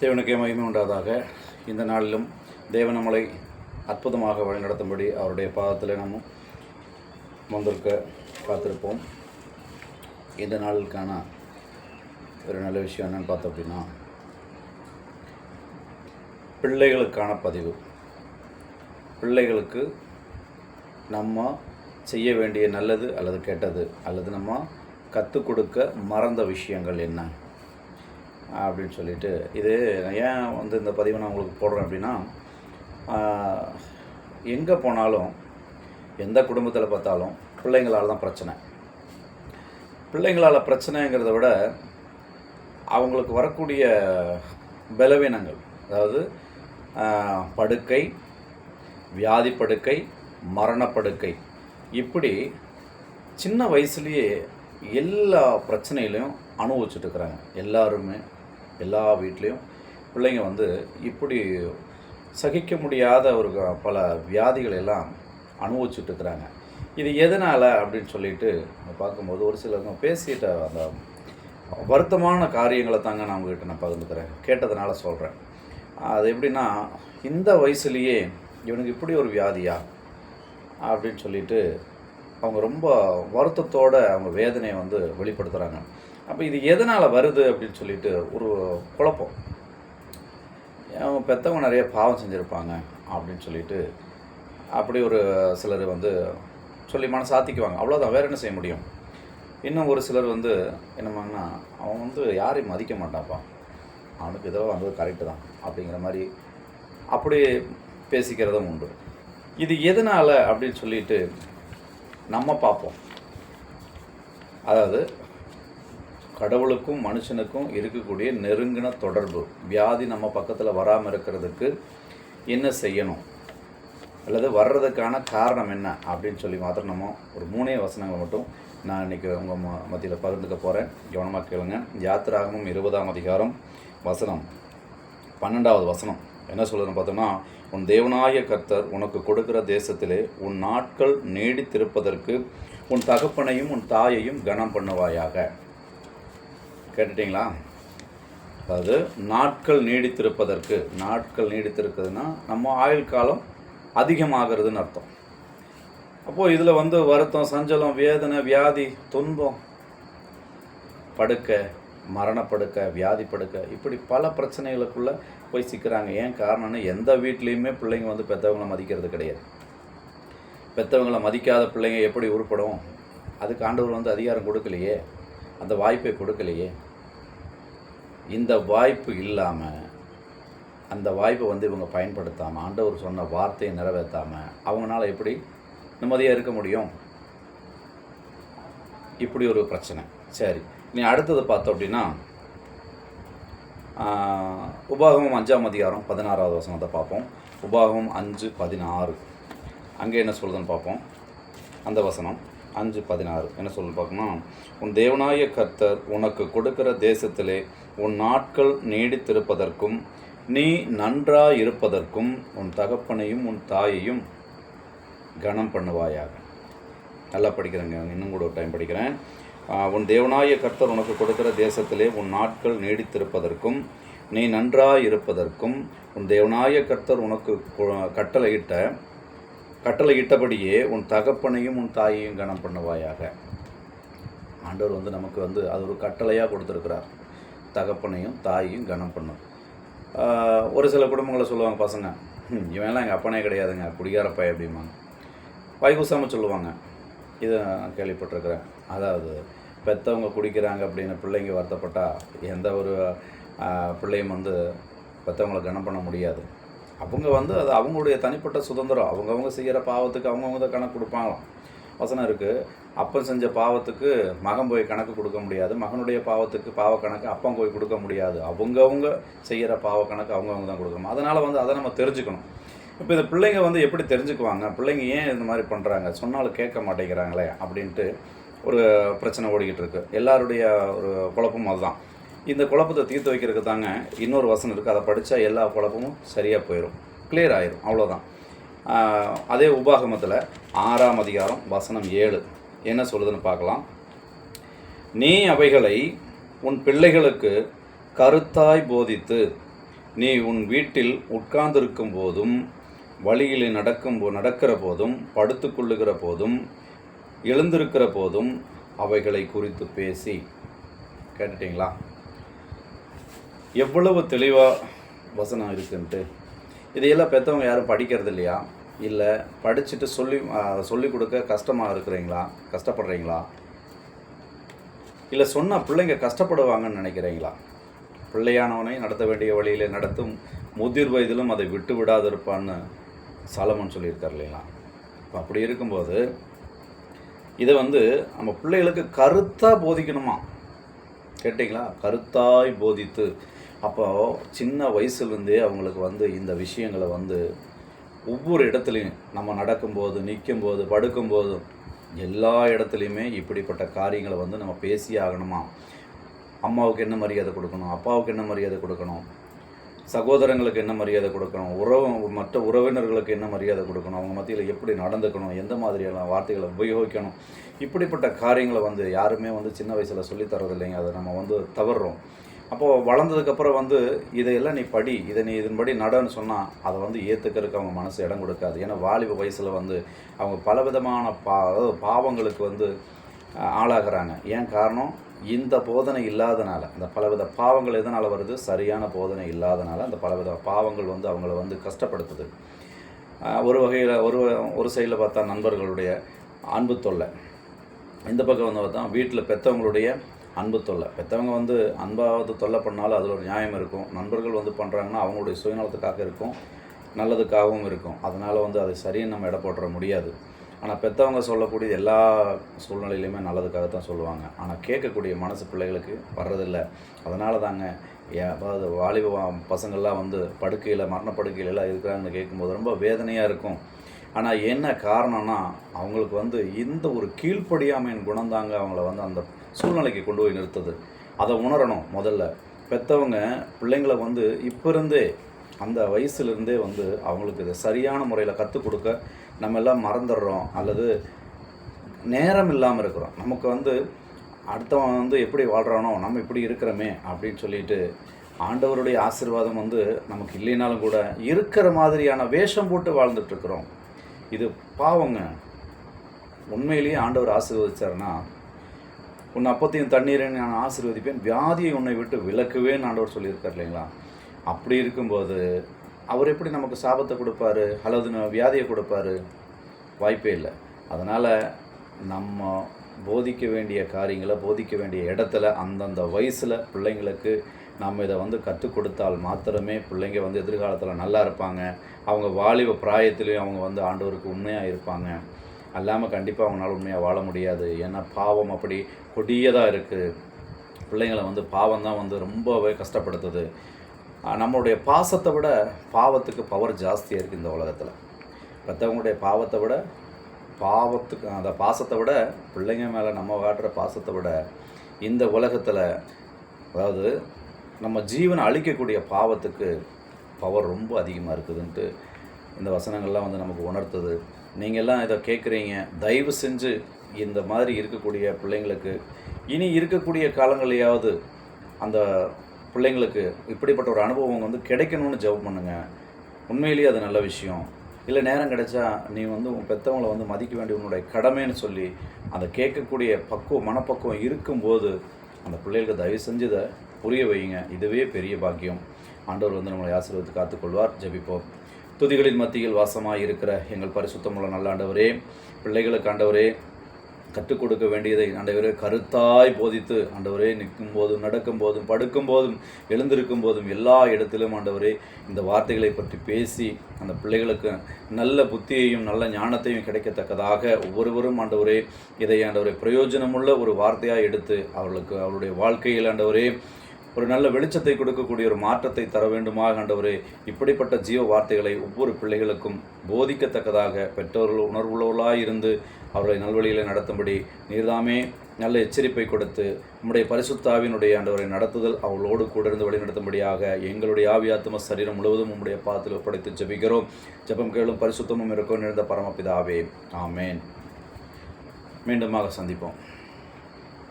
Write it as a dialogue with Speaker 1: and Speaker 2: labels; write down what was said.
Speaker 1: தேவனுக்கே மகிமை உண்டாதாக. இந்த நாளிலும் தேவன் நம்மளை அற்புதமாக வழிநடத்தும்படி அவருடைய பாதத்தில் நம்ம வந்திருக்க பார்த்துருப்போம் இந்த நாளுக்கான ஒரு நல்ல விஷயம் என்னென்னு பார்த்தோம் அப்படின்னா பிள்ளைகளுக்கான பதிவு. பிள்ளைகளுக்கு நம்ம செய்ய வேண்டிய நல்லது அல்லது கெட்டது அல்லது நம்ம கற்றுக் கொடுக்க மறந்த விஷயங்கள் என்ன? அப்படின்னு சொல்லிட்டு இது ஏன் வந்து இந்த பதிவை நான் உங்களுக்கு போடுறேன் அப்படின்னா எங்கே போனாலும் எந்த குடும்பத்தில் பார்த்தாலும் பிள்ளைங்களால் தான் பிரச்சனை. பிள்ளைங்களால் பிரச்சனைங்கிறத விட அவங்களுக்கு வரக்கூடிய பலவீனங்கள் அதாவது படுக்கை வியாதி படுக்கை மரணப்படுக்கை இப்படி சின்ன வயசுலேயே எல்லா பிரச்சனையிலையும் அனுபவிச்சுட்டு இருக்கிறாங்க. எல்லாருமே எல்லா வீட்லேயும் பிள்ளைங்க வந்து இப்படி சகிக்க முடியாத ஒரு பல வியாதிகள் எல்லாம் அனுபவிச்சுட்டு இருக்கிறாங்க. இது எதனால் அப்படின்னு சொல்லிட்டு பார்க்கும்போது ஒரு சிலருங்க பேசிட்ட அந்த வருத்தமான காரியங்களை தாங்க நான் உங்ககிட்ட நான் பகிர்ந்துக்கிறேன். கேட்டதுனால சொல்கிறேன் அது எப்படின்னா இந்த வயசுலேயே இவனுக்கு இப்படி ஒரு வியாதியா? அப்படின்னு சொல்லிட்டு அவங்க ரொம்ப வருத்தத்தோட அவங்க வேதனையை வந்து வெளிப்படுத்துகிறாங்க அப்போ இது எதனால் வருது அப்படின்னு சொல்லிட்டு ஒரு குழப்பம். அவங்க பெற்றவங்க நிறைய பாவம் செஞ்சுருப்பாங்க அப்படின்னு சொல்லிட்டு அப்படி ஒரு சிலர் வந்து சொல்லி மனசாத்திக்குவாங்க. அவ்வளோதான் வேறு என்ன செய்ய முடியும்? இன்னும் ஒரு சிலர் வந்து என்னமாங்கன்னா அவன் வந்து யாரையும் மதிக்க மாட்டான்ப்பா அவனுக்கு இதோ வந்தது கரெக்டு தான் அப்படிங்கிற மாதிரி அப்படி பேசிக்கிறதும் உண்டு. இது எதனால் அப்படின்னு சொல்லிட்டு நம்ம பார்ப்போம். அதாவது கடவுளுக்கும் மனுஷனுக்கும் இருக்கக்கூடிய நெருங்கின தொடர்பு. வியாதி நம்ம பக்கத்தில் வராமல் இருக்கிறதுக்கு என்ன செய்யணும்? அல்லது வர்றதுக்கான காரணம் என்ன? அப்படின்னு சொல்லி மாத்திரம் நம்ம ஒரு மூணே வசனங்களை மட்டும் நான் இன்றைக்கி உங்கள் ம மத்தியில் பகிர்ந்துக்க போகிறேன் கவனமாக கேளுங்க. யாத்திராகமும் இருபதாம் அதிகாரம் வசனம். பன்னெண்டாவது வசனம். என்ன சொல்லுதுன்னு பார்த்தோம்னா உன் தேவனாய கர்த்தர் உனக்கு கொடுக்கிற தேசத்திலே உன் நாட்கள் நீடித்திருப்பதற்கு உன் தகப்பனையும் உன் தாயையும் கனம் பண்ணுவாயாக கேட்டுட்டீங்களா? அதாவது நாட்கள் நீடித்திருப்பதற்கு நாட்கள் நீடித்திருக்குதுன்னா நம்ம ஆயுள் காலம் அதிகமாகிறதுன்னு அர்த்தம். அப்போது இதில் வந்து வருத்தம் சஞ்சலம் வேதனை வியாதி துன்பம் படுக்கை மரணப்படுக்கை வியாதி படுக்கை இப்படி பல பிரச்சனைகளுக்குள்ளே போய் சிக்கிறாங்க. ஏன் காரணம்னா எந்த வீட்லேயுமே பிள்ளைங்க வந்து பெற்றவங்களை மதிக்கிறது கிடையாது. பெற்றவங்களை மதிக்காத பிள்ளைங்க எப்படி உருப்படும்? அதுக்கு ஆண்டவர் வந்து அதிகாரம் கொடுக்கலையே. அந்த வாய்ப்பை கொடுக்கலையே. இந்த வாய்ப்பு இல்லாமல் அந்த வாய்ப்பை வந்து இவங்க பயன்படுத்தாமல் ஆண்டவர் சொன்ன வார்த்தையை நிறைவேற்றாமல் அவங்களால எப்படி நிம்மதியாக இருக்க முடியும்? இப்படி ஒரு பிரச்சனை. சரி நீ அடுத்தது பார்த்தோம் அப்படின்னா ஆஹ், உபாகமம் அஞ்சாம் அதிகாரம் பதினாறாவது வசனத்தை பார்ப்போம். உபாகமம் அஞ்சு பதினாறு. அங்கே என்ன சொல்லுதுன்னு பார்ப்போம். அந்த வசனம். அஞ்சு பதினாறு. என்ன சொல்லு பார்க்கணும்? உன் தேவனாய கர்த்தர் உனக்கு கொடுக்கிற தேசத்திலே உன் நாட்கள் நீடித்திருப்பதற்கும் நீ நன்றாய் இருப்பதற்கும் உன் தகப்பனையும் உன் தாயையும் கனம் பண்ணுவாயாக. நல்லா படிக்கிறேங்க. இன்னும் கூட ஒரு டைம் படிக்கிறேன். உன் தேவனாய கர்த்தர் உனக்கு கொடுக்கிற தேசத்திலே உன் நாட்கள் நீடித்திருப்பதற்கும் நீ நன்றாய் இருப்பதற்கும் உன் தேவனாய கர்த்தர் உனக்கு கட்டளையிட்ட கட்டளையிட்டபடியே உன் தகப்பனையும் உன் தாயையும் கனம் பண்ணுவாயாக. ஆண்டவர் வந்து நமக்கு வந்து அது ஒரு கட்டளையாக கொடுத்துருக்கிறார். தகப்பனையும் தாயையும் கனம் பண்ணும். ஒரு சில குடும்பங்களை சொல்லுவாங்க பசங்க இவன்லாம் எங்கள் அப்பனே கிடையாதுங்க குடிகாரப்பாய் அப்படிம்பாங்க. வைகுசாம சொல்லுவாங்க இதை நான் கேள்விப்பட்டிருக்கிறேன். அதாவது பெற்றவங்க குடிக்கிறாங்க அப்படின்னு பிள்ளைங்க வருத்தப்பட்டால் எந்த ஒரு பிள்ளையும் வந்து பெற்றவங்களை கனம் பண்ண முடியாது. அவங்க வந்து அது அவங்களுடைய தனிப்பட்ட சுதந்திரம். அவங்கவுங்க செய்கிற பாவத்துக்கு அவங்கவுங்க தான் கணக்கு கொடுப்பாங்களாம் வசனம் இருக்குது அப்பன் செஞ்ச பாவத்துக்கு மகன் போய் கணக்கு கொடுக்க முடியாது. மகனுடைய பாவத்துக்கு பாவ கணக்கு அப்பன் போய் கொடுக்க முடியாது. அவங்கவுங்க செய்கிற பாவ கணக்கு அவங்கவுங்க தான் கொடுக்கணும். அதனால் வந்து அதை நம்ம தெரிஞ்சுக்கணும். இப்போ இந்த பிள்ளைங்க வந்து எப்படி தெரிஞ்சுக்குவாங்க? பிள்ளைங்க ஏன் இந்த மாதிரி பண்ணுறாங்க சொன்னாலும் கேட்க மாட்டேங்கிறாங்களே அப்படின்ட்டு ஒரு பிரச்சனை ஓடிக்கிட்டு இருக்குது எல்லாருடைய ஒரு குழப்பமும் அதுதான். இந்த குழப்பத்தை தீர்த்து வைக்கிறதுக்கு தாங்க இன்னொரு வசனம் இருக்குது அதை படித்தா எல்லா குழப்பமும் சரியாக போயிடும் கிளியர் ஆயிரும். அவ்வளோதான் அதே உபாகமத்தில் ஆறாம் அதிகாரம் வசனம் ஏழு. என்ன சொல்லுதுன்னு பார்க்கலாம். நீ அவைகளை உன் பிள்ளைகளுக்கு கருத்தாய் போதித்து நீ உன் வீட்டில் உட்கார்ந்திருக்கும் போதும் வழியில் நடக்கும் போ- நடக்கிற போதும் படுத்துக்கொள்ளுகிற போதும் எழுந்திருக்கிற போதும் அவைகளை குறித்து பேசி. கேட்டுட்டீங்களா? எவ்வளவு தெளிவாக வசனம் இருக்குன்ட்டு. இதையெல்லாம் பெற்றவங்க யாரும் படிக்கிறது இல்லையா? இல்லை படிச்சுட்டு சொல்லி சொல்லி கொடுக்க கஷ்டமாக இருக்கிறீங்களா? கஷ்டப்படுறீங்களா? இல்லை சொன்னால் பிள்ளைங்க கஷ்டப்படுவாங்கன்னு நினைக்கிறீங்களா? பிள்ளையானவனை நடத்த வேண்டிய வழியில் நடத்தும் முதிர் வயதிலும் அதை விட்டு விடாதிருப்பான்னு சாலமன் சொல்லியிருக்கார் இல்லைங்களா? இப்போ அப்படி இருக்கும்போது இதை வந்து நம்ம பிள்ளைகளுக்கு கருத்தாக போதிக்கணுமா? கேட்டிங்களா? கருத்தாய் போதித்து அப்போ சின்ன வயசுலேருந்தே அவங்களுக்கு வந்து இந்த விஷயங்களை வந்து ஒவ்வொரு இடத்துலையும் நம்ம நடக்கும்போது நிற்கும்போது படுக்கும்போதும் எல்லா இடத்துலையுமே இப்படிப்பட்ட காரியங்களை வந்து நம்ம பேசியே ஆகணுமா? அம்மாவுக்கு என்ன மரியாதை கொடுக்கணும்? அப்பாவுக்கு என்ன மரியாதை கொடுக்கணும்? சகோதரங்களுக்கு என்ன மரியாதை கொடுக்கணும்? உறவு மற்ற உறவினர்களுக்கு என்ன மரியாதை கொடுக்கணும்? அவங்க மத்தியில் எப்படி நடந்துக்கணும்? எந்த மாதிரியான வார்த்தைகளை உபயோகிக்கணும்? இப்படிப்பட்ட காரியங்களை வந்து யாருமே வந்து சின்ன வயசில் சொல்லித் இல்லைங்க அதை நம்ம வந்து தவறுறோம் அப்போது வளர்ந்ததுக்கப்புறம் வந்து இதையெல்லாம் நீ படி இதை நீ இதன்படி நடன்னு சொன்னால் அதை வந்து ஏற்றுக்கிறதுக்கு அவங்க மனசு இடம் கொடுக்காது. ஏன்னா வாலிப வயசில் வந்து அவங்க பலவிதமான பா அதாவது பாவங்களுக்கு வந்து ஆளாகிறாங்க. ஏன் காரணம்? இந்த போதனை இல்லாதனால. இந்த பலவித பாவங்கள் எதனால் வருது? சரியான போதனை இல்லாதனால அந்த பலவித பாவங்கள் வந்து அவங்கள வந்து கஷ்டப்படுத்துது. ஒரு வகையில் ஒரு ஒரு சைடில் பார்த்தா நண்பர்களுடைய அன்பு தொல்லை. இந்த பக்கம் வந்து பார்த்தா வீட்டில் பெற்றவங்களுடைய அன்பு தொல்லை. பெற்றவங்க வந்து அன்பாவது தொல்லை பண்ணாலும் அதில் ஒரு நியாயம் இருக்கும். நண்பர்கள் வந்து பண்ணுறாங்கன்னா அவங்களுடைய சுயநலத்துக்காக இருக்கும். நல்லதுக்காகவும் இருக்கும். அதனால் வந்து அது சரின்னு நம்ம எடை போட்டுற முடியாது. ஆனால் பெற்றவங்க சொல்லக்கூடிய எல்லா சூழ்நிலையிலையுமே நல்லதுக்காக தான் சொல்லுவாங்க. ஆனால் கேட்கக்கூடிய மனசு பிள்ளைகளுக்கு வர்றதில்லை. அதனால தாங்க ஏதாவது அதாவது வாலிப பசங்கள்லாம் வந்து படுக்கையில் மரணப்படுக்கையில் எல்லாம் இருக்கிறாங்கன்னு கேட்கும்போது ரொம்ப வேதனையாக இருக்கும். ஆனால் என்ன காரணம்னா அவங்களுக்கு வந்து இந்த ஒரு கீழ்ப்படியாமையின் குணம் தாங்க அவங்கள வந்து அந்த சூழ்நிலைக்கு கொண்டு போய் நிறுத்துது. அதை உணரணும் முதல்ல. பெற்றவங்க பிள்ளைங்களை வந்து இப்போ இருந்தே அந்த வயசுலேருந்தே வந்து அவங்களுக்கு இதை சரியான முறையில் கற்றுக் கொடுக்க நம்ம எல்லாம் மறந்துடுறோம். அல்லது நேரம் இல்லாமல் இருக்கிறோம். நமக்கு வந்து அடுத்தவன் வந்து எப்படி வாழ்கிறானோ நம்ம இப்படி இருக்கிறோமே அப்படின்னு சொல்லிட்டு ஆண்டவருடைய ஆசீர்வாதம் வந்து நமக்கு இல்லைனாலும் கூட இருக்கிற மாதிரியான வேஷம் போட்டு வாழ்ந்துட்டுருக்குறோம் இது பாவங்க. உண்மையிலேயே ஆண்டவர் ஆசீர்வதிச்சாருன்னா உன் அப்பத்தையும் தண்ணீரை நான் ஆசீர்வதிப்பேன். வியாதியை உன்னை விட்டு விலக்குவேன்னு ஆண்டவர் சொல்லியிருக்கார் இல்லைங்களா? அப்படி இருக்கும்போது அவர் எப்படி நமக்கு சாபத்தை கொடுப்பாரு? அல்லது வியாதியை கொடுப்பாரு? வாய்ப்பே இல்லை. அதனால் நம்ம போதிக்க வேண்டிய காரியங்களை போதிக்க வேண்டிய இடத்துல அந்தந்த வயசில் பிள்ளைங்களுக்கு நம்ம இதை வந்து கற்றுக் கொடுத்தால் மாத்திரமே பிள்ளைங்க வந்து எதிர்காலத்தில் நல்லா இருப்பாங்க. அவங்க வாலிப பிராயத்திலையும் அவங்க வந்து ஆண்டவருக்கு உண்மையாக இருப்பாங்க. அல்லாமல் கண்டிப்பாக அவங்களால உண்மையாக வாழ முடியாது. ஏன்னா பாவம் அப்படி கொடியதாக இருக்குது பிள்ளைங்களை வந்து பாவம் தான் வந்து ரொம்பவே கஷ்டப்படுத்துது. நம்மளுடைய பாசத்தை விட பாவத்துக்கு பவர் ஜாஸ்தியாக இருக்குது இந்த உலகத்தில். மற்றவங்களுடைய பாவத்தை விட பாவத்துக்கு அந்த பாசத்தை விட பிள்ளைங்க மேலே நம்ம காட்டுற பாசத்தை விட இந்த உலகத்தில் அதாவது நம்ம ஜீவனை அழிக்கக்கூடிய பாவத்துக்கு பவர் ரொம்ப அதிகமாக இருக்குதுன்ட்டு இந்த வசனங்கள்லாம் வந்து நமக்கு உணர்த்துது. நீங்கள்லாம் இதை கேட்குறீங்க தயவு செஞ்சு இந்த மாதிரி இருக்கக்கூடிய பிள்ளைங்களுக்கு இனி இருக்கக்கூடிய காலங்களையாவது அந்த பிள்ளைங்களுக்கு இப்படிப்பட்ட ஒரு அனுபவம் வந்து கிடைக்கணும்னு ஜெபம் பண்ணுங்கள் உண்மையிலேயே அது நல்ல விஷயம். இல்லை நேரம் கிடைச்சா நீ வந்து உன் பெற்றவங்களை வந்து மதிக்க வேண்டிய உன்னுடைய கடமைன்னு சொல்லி அந்த கேட்கக்கூடிய பக்குவம் மனப்பக்குவம் இருக்கும்போது அந்த பிள்ளைகளுக்கு தயவு செஞ்சு இதை புரிய வைங்க இதுவே பெரிய பாக்கியம். ஆண்டவர் வந்து நம்மளை ஆசீர்வதித்து காத்துக்கொள்வார். ஜபிப்போம். துதிகளின் மத்தியில் வாசமாக இருக்கிற எங்கள் பரிசுத்தமுள்ள நல்ல ஆண்டவரே பிள்ளைகளுக்கு ஆண்டவரே கற்றுக் கொடுக்க வேண்டியதை ஆண்டவரே கருத்தாய் போதித்து ஆண்டவரே நிற்கும் போதும் நடக்கும் போதும் படுக்கும் போதும் எழுந்திருக்கும் போதும் எல்லா இடத்திலும் ஆண்டவரே இந்த வார்த்தைகளை பற்றி பேசி அந்த பிள்ளைகளுக்கு நல்ல புத்தியையும் நல்ல ஞானத்தையும் கிடைக்கத்தக்கதாக ஒவ்வொருவரும் ஆண்டவரே இதை ஆண்டவரே பிரயோஜனமுள்ள ஒரு வார்த்தையாக எடுத்து அவர்களுக்கு அவருடைய வாழ்க்கையில் ஆண்டவரே ஒரு நல்ல வெளிச்சத்தை கொடுக்கக்கூடிய ஒரு மாற்றத்தை தர வேண்டுமாக ஆண்டவரே? இப்படிப்பட்ட ஜீவ வார்த்தைகளை ஒவ்வொரு பிள்ளைகளுக்கும் போதிக்கத்தக்கதாக பெற்றோர்கள் உணர்வுள்ளவர்களாக இருந்து அவர்களை நல்வழியில் நடத்தும்படி நீர்தாமே நல்ல எச்சரிப்பை கொடுத்து நம்முடைய பரிசுத்தாவினுடைய ஆண்டவரை நடத்துதல் அவளோடு கூட இருந்து வழி நடத்தும்படியாக எங்களுடைய ஆவியாத்ம சரீரம் முழுவதும் உம்முடைய பாதத்தில் ஒப்படைத்து ஜபிக்கிறோம். ஜெபம் கேளும் பரிசுத்தமும் இருக்கும் நிறைந்த பரமபிதாவே. ஆமேன். மீண்டுமாக சந்திப்போம்.